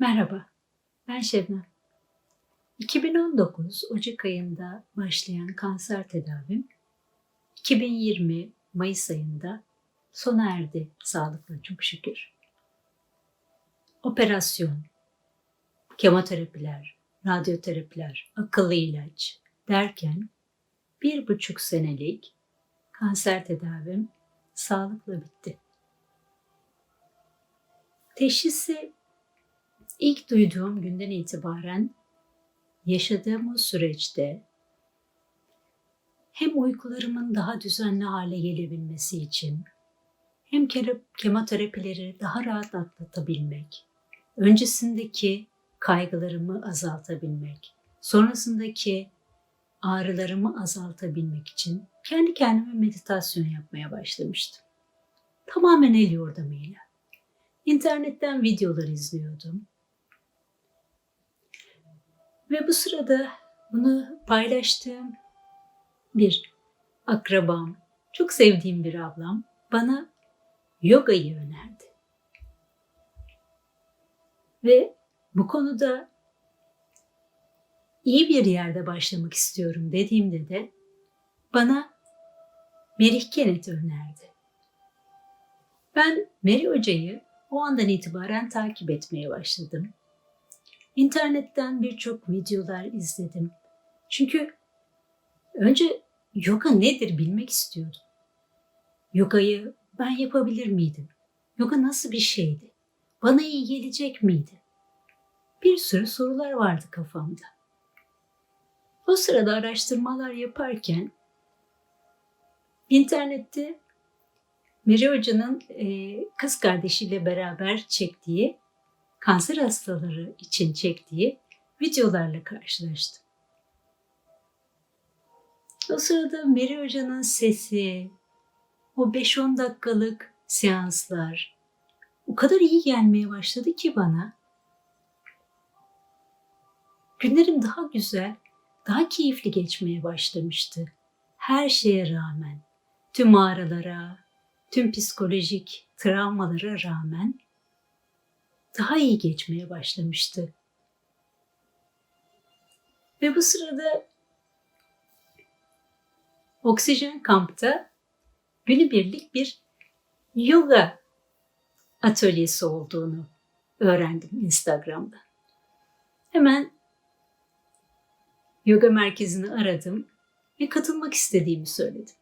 Merhaba, ben Şebnem. 2019 Ocak ayında başlayan kanser tedavim 2020 Mayıs ayında sona erdi sağlıkla çok şükür. Operasyon, kemoterapiler, radyoterapiler, akıllı ilaç derken bir buçuk senelik kanser tedavim sağlıkla bitti. Teşhisi ilk duyduğum günden itibaren yaşadığım o süreçte hem uykularımın daha düzenli hale gelebilmesi için hem kemoterapileri daha rahat atlatabilmek, öncesindeki kaygılarımı azaltabilmek, sonrasındaki ağrılarımı azaltabilmek için kendi kendime meditasyon yapmaya başlamıştım. Tamamen el yordamıyla. İnternetten videolar izliyordum. Ve bu sırada bunu paylaştığım bir akrabam, çok sevdiğim bir ablam bana yogayı önerdi. Ve bu konuda iyi bir yerde başlamak istiyorum dediğimde de bana Merih Kenet önerdi. Ben Meri Hoca'yı o andan itibaren takip etmeye başladım. İnternetten birçok videolar izledim. Çünkü önce yoga nedir bilmek istiyordum. Yogayı ben yapabilir miydim? Yoga nasıl bir şeydi? Bana iyi gelecek miydi? Bir sürü sorular vardı kafamda. O sırada araştırmalar yaparken internette Meri Hoca'nın e, kız kardeşiyle beraber çektiği kanser hastaları için çektiği videolarla karşılaştım. O sırada Meri Hoca'nın sesi, o 5-10 dakikalık seanslar o kadar iyi gelmeye başladı ki bana. Günlerim daha güzel, daha keyifli geçmeye başlamıştı. Her şeye rağmen, tüm ağrılara, tüm psikolojik travmalara rağmen daha iyi geçmeye başlamıştı. Ve bu sırada oksijen kampta günübirlik bir yoga atölyesi olduğunu öğrendim Instagram'da. Hemen yoga merkezini aradım ve katılmak istediğimi söyledim.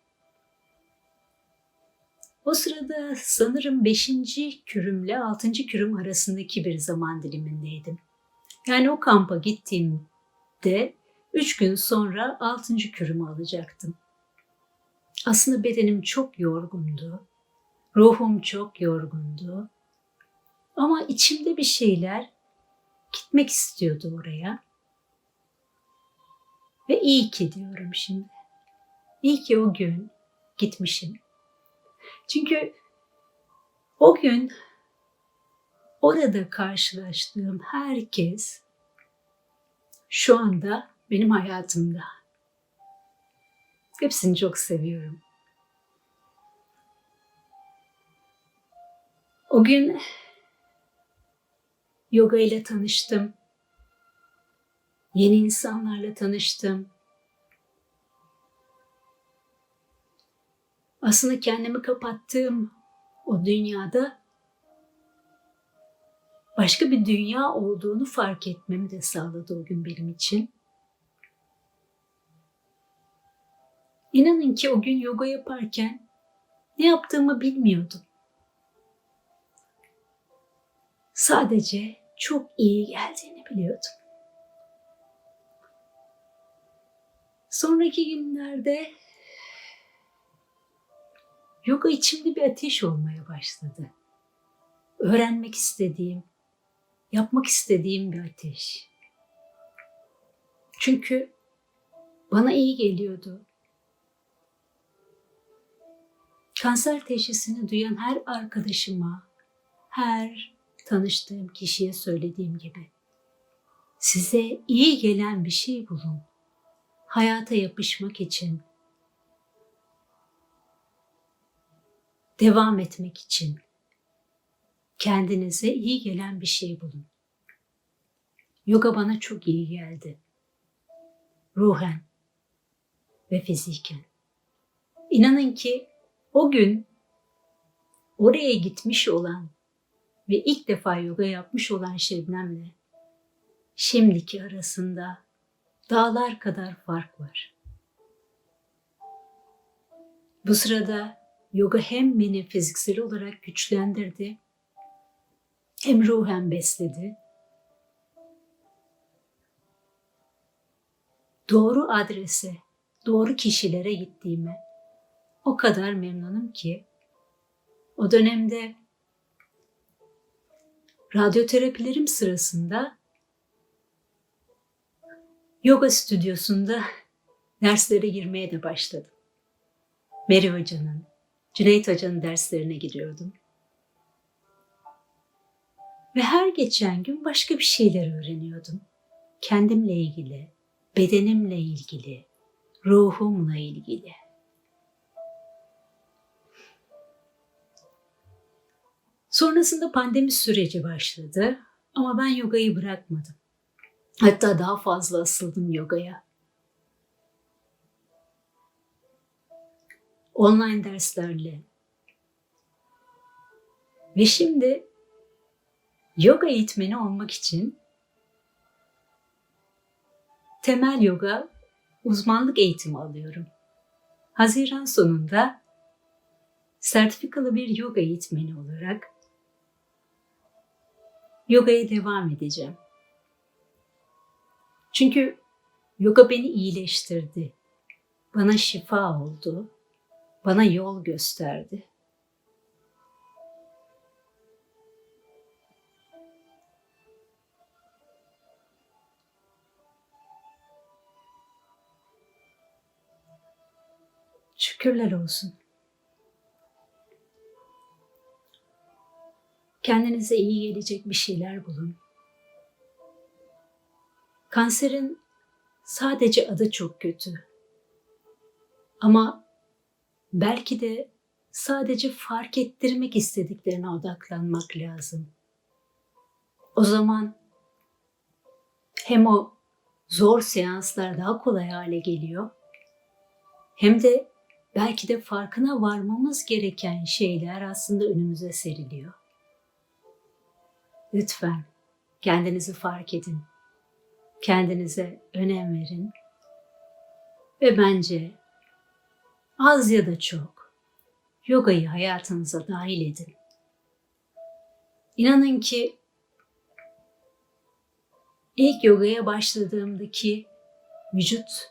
O sırada sanırım 5. kürümle 6. kürüm arasındaki bir zaman dilimindeydim. Yani o kampa gittiğimde 3 gün sonra 6. kürümü alacaktım. Aslında bedenim çok yorgundu. Ruhum çok yorgundu. Ama içimde bir şeyler gitmek istiyordu oraya. Ve iyi ki diyorum şimdi. İyi ki o gün gitmişim. Çünkü o gün orada karşılaştığım herkes şu anda benim hayatımda. Hepsini çok seviyorum. O gün yoga ile tanıştım. Yeni insanlarla tanıştım. Aslında kendimi kapattığım o dünyada başka bir dünya olduğunu fark etmemi de sağladı o gün benim için. İnanın ki o gün yoga yaparken ne yaptığımı bilmiyordum. Sadece çok iyi geldiğini biliyordum. Sonraki günlerde yoga içimde bir ateş olmaya başladı. Öğrenmek istediğim, yapmak istediğim bir ateş. Çünkü bana iyi geliyordu. Kanser teşhisini duyan her arkadaşıma, her tanıştığım kişiye söylediğim gibi size iyi gelen bir şey bulun. Hayata yapışmak için, devam etmek için kendinize iyi gelen bir şey bulun. yoga bana çok iyi geldi. Ruhen ve fiziken. İnanın ki o gün oraya gitmiş olan ve ilk defa yoga yapmış olan Şebnem'le şimdiki arasında dağlar kadar fark var. Bu sırada yoga hem beni fiziksel olarak güçlendirdi, hem ruhen besledi. Doğru adrese, doğru kişilere gittiğime o kadar memnunum ki o dönemde radyoterapilerim sırasında yoga stüdyosunda derslere girmeye de başladım. Meri Hoca'nın, Cüneyt Hoca'nın derslerine giriyordum. Ve her geçen gün başka bir şeyler öğreniyordum. Kendimle ilgili, bedenimle ilgili, ruhumla ilgili. Sonrasında pandemi süreci başladı ama ben yogayı bırakmadım. Hatta daha fazla asıldım yogaya. Online derslerle. Ve şimdi yoga eğitmeni olmak için temel yoga uzmanlık eğitimi alıyorum. Haziran sonunda sertifikalı bir yoga eğitmeni olarak yogaya devam edeceğim. Çünkü yoga beni iyileştirdi. Bana şifa oldu. Bana yol gösterdi. Şükürler olsun. Kendinize iyi gelecek bir şeyler bulun. Kanserin sadece adı çok kötü. Ama belki de sadece fark ettirmek istediklerine odaklanmak lazım. O zaman hem o zor seanslar daha kolay hale geliyor hem de belki de farkına varmamız gereken şeyler aslında önümüze seriliyor. Lütfen kendinizi fark edin. Kendinize önem verin. Ve bence az ya da çok yogayı hayatınıza dahil edin. İnanın ki ilk yogaya başladığımdaki vücut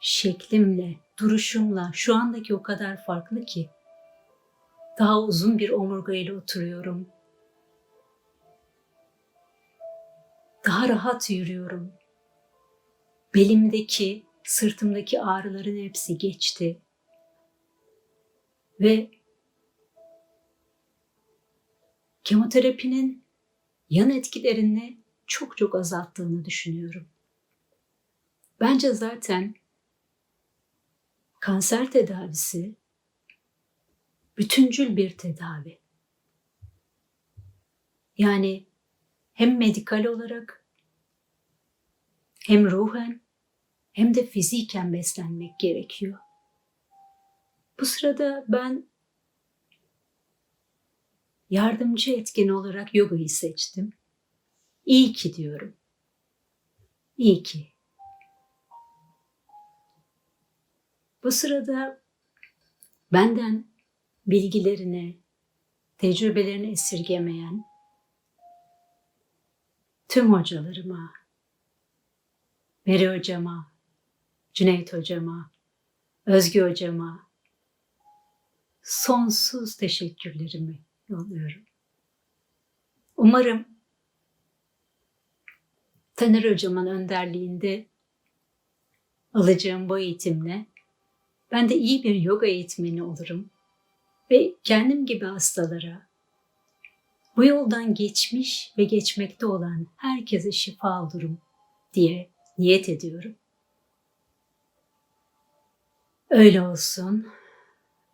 şeklimle, duruşumla şu andaki o kadar farklı ki. Daha uzun bir omurgayla oturuyorum. Daha rahat yürüyorum. Belimdeki, sırtımdaki ağrıların hepsi geçti. Ve kemoterapinin yan etkilerini çok çok azalttığını düşünüyorum. Bence zaten kanser tedavisi bütüncül bir tedavi. Yani hem medikal olarak hem ruhen hem de fiziken beslenmek gerekiyor. Bu sırada ben yardımcı etken olarak yogayı seçtim. İyi ki diyorum. İyi ki. Bu sırada benden bilgilerini, tecrübelerini esirgemeyen tüm hocalarıma, Meri hocama, Cüneyt hocama, Özgü hocama sonsuz teşekkürlerimi yolluyorum. Umarım Taner hocamın önderliğinde alacağım bu eğitimle ben de iyi bir yoga eğitmeni olurum ve kendim gibi hastalara bu yoldan geçmiş ve geçmekte olan herkese şifa olurum diye niyet ediyorum. Öyle olsun,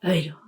öyle olsun.